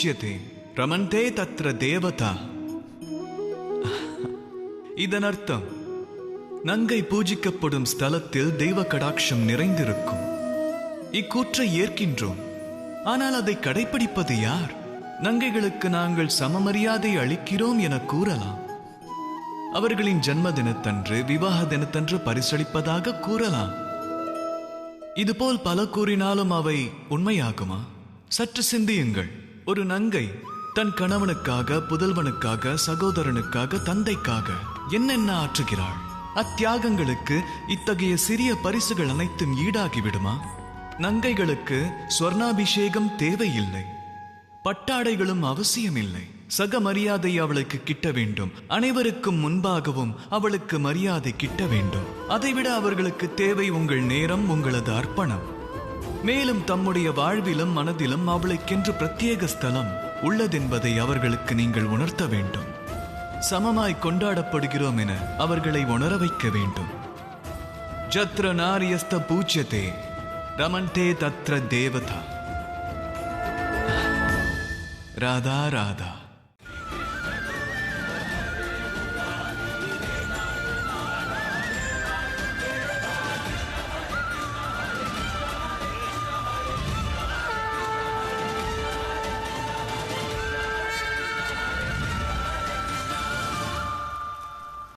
பூஜ்யதே ரமந்தே தத்ர தேவதா. இதன் அர்த்தம் நங்கை பூஜிக்கப்படும் ஸ்தலத்தில் தெய்வ கடாட்சம் நிறைந்திருக்கும். இக்கூற்றை ஏற்கின்றோம். ஆனால் அதை கடைபிடிப்பது யார்? நங்கைகளுக்கு நாங்கள் சமமரியாதை அளிக்கிறோம் என கூறலாம். அவர்களின் ஜன்ம தினத்தன்று விவாக தினத்தன்று பரிசளிப்பதாக கூறலாம். இதுபோல் பல கூறினாலும் அவை உண்மையாகுமா? சற்று சிந்தியுங்கள். ஒரு நங்கை தன் கணவனுக்காக புதல்வனுக்காக சகோதரனுக்காக தந்தைக்காக என்னென்ன ஆற்றுகிறாள்? அத்தியாகங்களுக்கு இத்தகைய சிறிய பரிசுகள் அனைத்தும் ஈடாகிவிடுமா? நங்கைகளுக்கு ஸ்வர்ணாபிஷேகம் தேவையில்லை. பட்டாடைகளும் அவசியமில்லை. சக மரியாதை அவளுக்கு கிட்ட வேண்டும். அனைவருக்கும் முன்பாகவும் அவளுக்கு மரியாதை கிட்ட வேண்டும். அதைவிட அவர்களுக்கு தேவை உங்கள் நேரம் உங்களது அர்ப்பணம். மேலும் தம்முடைய வாழ்விலும் மனதிலும் அவளுக்கென்று பிரத்யேக ஸ்தலம் உள்ளதென்பதை அவர்களுக்கு நீங்கள் உணர்த்த வேண்டும். சமமாய் கொண்டாடப்படுகிறோம் என அவர்களை உணர வைக்க வேண்டும். ஜத்ர நாரியஸ்த பூஜ்யதே ரமண்டே தத்ர தேவதா. ராதா ராதா.